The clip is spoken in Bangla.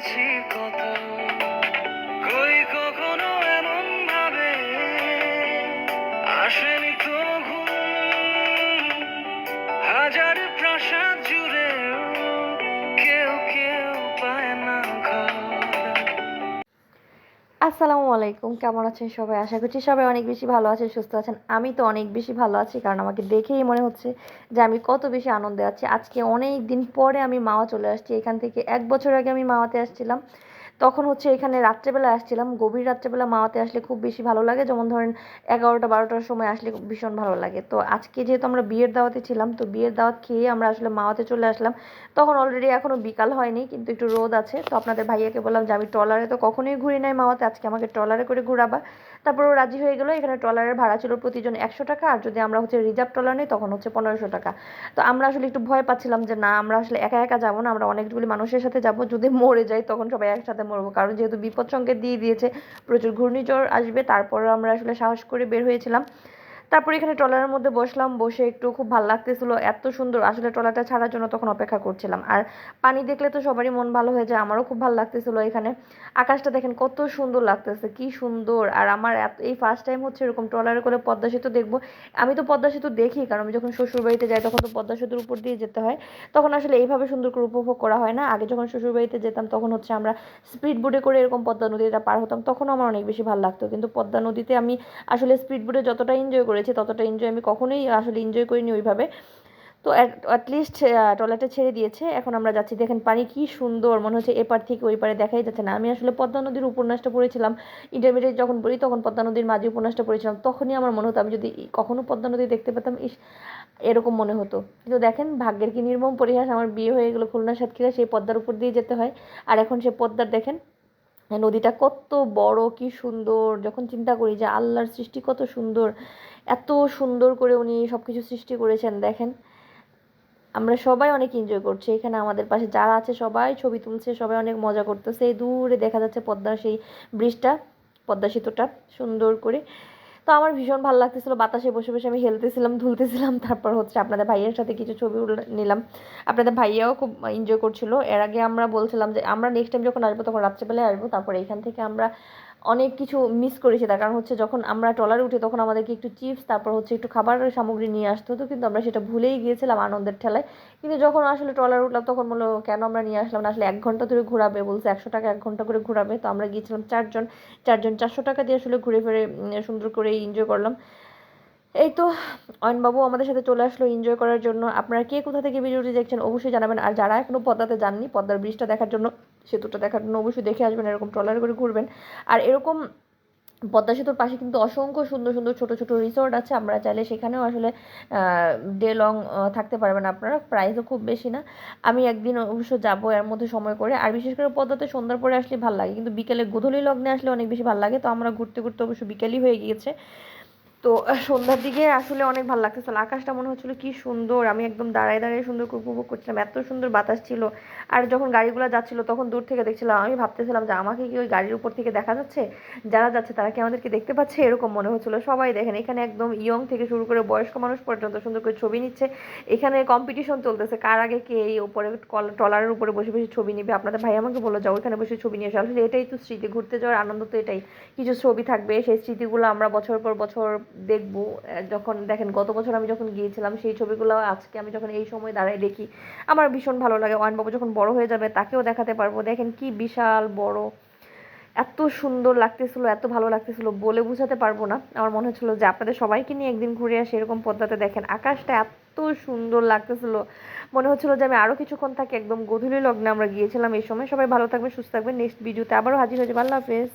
পেয়েছি আসসালামু আলাইকুম। কেমন আছেন সবাই? আশা করছি সবাই অনেক বেশি ভালো আছেন, সুস্থ আছেন। আমি তো অনেক বেশি ভালো আছি, কারণ আমাকে দেখেই মনে হচ্ছে যে আমি কত বেশি আনন্দে আছি। আজকে অনেক দিন পরে আমি মাওয়া চলে আসছি। এখান থেকে এক বছর আগে আমি মাওয়াতে আসছিলাম। তখন হচ্ছে এখানে রাত্রেবেলা আসছিলাম। গভীর রাত্রেবেলা মাওয়াতে আসলে খুব বেশি ভালো লাগে। যেমন ধরেন এগারোটা, বারোটার সময় আসলে ভীষণ ভালো লাগে। তো আজকে যেহেতু আমরা বিয়ের দাওয়াতে ছিলাম, তো বিয়ের দাওয়াত খেয়ে আমরা আসলে মাওয়াতে চলে আসলাম। তখন অলরেডি এখনও বিকাল হয়নি, কিন্তু একটু রোদ আছে। তো আপনাদের ভাইয়াকে বললাম যে, আমি ট্রলারে তো কখনোই ঘুরি নাই মাওয়াতে, আজকে আমাকে ট্রলারে করে ঘুরাবা। তারপর ও রাজি হয়ে গেলো। এখানে ট্রলারের ভাড়া ছিল প্রতিজন একশো টাকা, আর যদি আমরা হচ্ছে রিজার্ভ ট্রলার নিই, তখন হচ্ছে পনেরোশো টাকা। তো আমরা আসলে একটু ভয় পাচ্ছিলাম যে, না, আমরা আসলে একা একা যাব না, আমরা অনেকগুলি মানুষের সাথে যাব। যদি মরে যাই, তখন সবাই একসাথে মরবো। কারণ যেহেতু বিপদ সংকেত দিয়ে দিয়েছে, প্রচুর ঘূর্ণিঝড় আসবে তারপরে আমরা আসলে সাহস করে বের হয়েছিলাম। তারপর এখানে ট্রলারের মধ্যে বসলাম, বসে একটু খুব ভালো লাগতেছিল। এত সুন্দর আসলে ট্রলারটা ছাড়ার জন্য তখন অপেক্ষা করছিলাম। আর পানি দেখলে তো সবারই মন ভালো হয়ে যায়, আমারও খুব ভালো লাগতেছিল এখানে। আকাশটা দেখেন কত সুন্দর লাগতেছে, কি সুন্দর। আর আমার এই ফার্স্ট টাইম হচ্ছে এরকম ট্রলারে করে পদ্মা সেতু দেখব। আমি তো পদ্মা সেতু দেখি, কারণ আমি যখন শ্বশুরবাড়িতে যাই তখন তো পদ্মা সেতুর উপর দিয়ে যেতে হয়। তখন আসলে এইভাবে সুন্দর করে উপভোগ করা হয় না। আগে যখন শ্বশুরবাড়িতে যেতাম তখন হচ্ছে আমরা স্পিড বোটে করে এরকম পদ্মা নদীটা পার হতাম, তখনও আমার অনেক বেশি ভালো লাগতো। কিন্তু পদ্মা নদীতে আমি আসলে স্পিড বোটে যতটা এনজয় করেছি ততটা এনজয় আমি কখনোই আসলে এনজয় করিনি ওইভাবে। তো অ্যাটলিস্ট টয়লেটে ছেড়ে দিয়েছে। এখন আমরা যাচ্ছি, দেখেন পানি কি সুন্দর, মনে হচ্ছে এপার থেকে ওই পারে দেখাই যাচ্ছে না। আমি আসলে পদ্মা নদীর উপন্যাসটা পড়েছিলাম ইন্টারমিডিয়েট যখন পড়ি তখন পদ্মা নদীর মাঝে উপন্যাসটা পড়েছিলাম, তখনই আমার মনে হতো আমি যদি কখনো পদ্মা নদী দেখতে পেতাম, ইস, এরকম মনে হতো। কিন্তু দেখেন ভাগ্যের কি নির্মম পরিহাস, আমার বিয়ে হয়ে গেলো খুলনা সাতক্ষীরা, সেই পদ্মার উপর দিয়ে যেতে হয়। আর এখন সে পদ্মার, দেখেন নদীটা কত বড়, কি সুন্দর। যখন চিন্তা করি যে আল্লাহর সৃষ্টি কত সুন্দর, এত সুন্দর করে উনি সব কিছু সৃষ্টি করেছেন, দেখেন। আমরা সবাই অনেক এনজয় করছি। এখানে আমাদের পাশে যারা আছে সবাই ছবি তুলছে, সবাই অনেক মজা করতেছে। দূরে দেখা যাচ্ছে পদ্মার সেই ব্রিজটা পদ্মা সেতুটা, সুন্দর করে। তো আমার ভীষণ ভালো লাগতেছিল। বাতাসে বসে বসে আমি হেলতেছিলাম, ধুলতেছিলাম। তারপর হচ্ছে আপনাদের ভাইয়ের সাথে কিছু ছবি নিলাম। আপনাদের ভাইয়াও খুব এনজয় করছিল। এর আগে আমরা বলছিলাম যে, আমরা নেক্সট টাইম যখন আসব, তখন রাত্রেবেলায় আসব। তারপর এখান থেকে আমরা অনেক কিছু মিস করেছি তার। কারণ হচ্ছে যখন আমরা ট্রলারে উঠি তখন আমাদেরকে একটু চিপস তারপর হচ্ছে একটু খাবারের সামগ্রী নিয়ে আসতে হতো। কিন্তু আমরা সেটা ভুলেই গিয়েছিলাম আনন্দের ঠেলায়। কিন্তু যখন আসলে ট্রলার উঠলাম তখন বলল কেন আমরা নিয়ে আসলাম না? আসলে এক ঘণ্টা ধরে ঘোরাবে বলছে, একশো টাকা এক ঘণ্টা করে ঘোরাবে। তো আমরা গিয়েছিলাম চারজন চারজন চারশো টাকা দিয়ে আসলে ঘুরে ফিরে সুন্দর করে এনজয় করলাম। এই তো অয়নবাবু আমাদের সাথে চলে আসলো এনজয় করার জন্য। আপনারা কে কোথা থেকে ভিডিওটি দেখছেন অবশ্যই জানাবেন। আর যারা এখনও পদ্মাতে যাননি, পদ্মার ব্রিজটা দেখার জন্য সেতুটা দেখার জন্য অবশ্যই দেখে আসবেন, এরকম ট্রলার করে ঘুরবেন। আর এরকম পদ্মা সেতুর পাশে কিন্তু অসংখ্য সুন্দর সুন্দর ছোট ছোট রিসোর্ট আছে। আমরা চাইলে সেখানেও আসলে ডে লং থাকতে পারবেন আপনারা। প্রাইসও খুব বেশি না। আমি একদিন অবশ্য যাব এর মধ্যে সময় করে। আর বিশেষ করে পদ্মাতে সন্ধ্যার পরে আসলে ভালো লাগে। কিন্তু বিকেলে গোধূলি লগ্নে আসলে অনেক বেশি ভালো লাগে। তো আমরা ঘুরতে ঘুরতে অবশ্য বিকেলই হয়ে গিয়েছে। তো সন্ধ্যার দিকে আসলে অনেক ভালো লাগতেছিল। আকাশটা মনে হচ্ছিল কি সুন্দর, আমি একদম দাঁড়ায় দাঁড়িয়ে সুন্দর উপভোগ করছিলাম। এত সুন্দর বাতাস ছিল। আর যখন গাড়িগুলো যাচ্ছিল, তখন দূর থেকে দেখছিলাম, আমি ভাবতেছিলাম যে আমাকে কি ওই গাড়ির উপর থেকে দেখা যাচ্ছে? যারা যাচ্ছে, তারা কি আমাদেরকে দেখতে পাচ্ছে? এরকম মনে হচ্ছিল। সবাই দেখেন, এখানে একদম ইয়ং থেকে শুরু করে বয়স্ক মানুষ পর্যন্ত সুন্দর করে ছবি নিচ্ছে। এখানে কম্পিটিশন চলতেছে, কার আগে কে এই উপরে ট্রলারের উপরে বসে বসে ছবি নিবে? আপনাদের ভাই আমাকে বলে যাও এখানে বসে ছবি নিয়ে আসে আসলে এটাই তো স্মৃতি, ঘুরতে যাওয়ার আনন্দ তো এটাই। কিছু ছবি থাকবে, সেই স্মৃতিগুলো আমরা বছর পর বছর দেখব যখন দেখেন গত বছর আমি যখন গিয়েছিলাম, সেই ছবিগুলো আজকে আমি যখন এই সময় দাঁড়ায় দেখি, আমার ভীষণ ভালো লাগে। অয়নবাবু যখন বড় হয়ে যাবে, তাকেও দেখাতে পারব। দেখেন কি বিশাল বড়, এত সুন্দর লাগতেছিল, এত ভালো লাগতেছিল বলে বুঝাতে পারব না। আমার মনে হচ্ছিল যে আপনাদের সবাইকে নিয়ে একদিন ঘুরে আসি এরকম পদ্মাতে। দেখেন আকাশটা এত সুন্দর লাগতেছিল। মনে হচ্ছিল যে আমি আরও কিছুক্ষণ থাকি, একদম গধূলি লগ্নে আমরা গিয়েছিলাম এই সময়। সবাই ভালো থাকবে সুস্থ থাকবেন। নেক্সট ভিডিওতে আবারও হাজির হয়ে যাবে। আল্লাহ হাফেজ।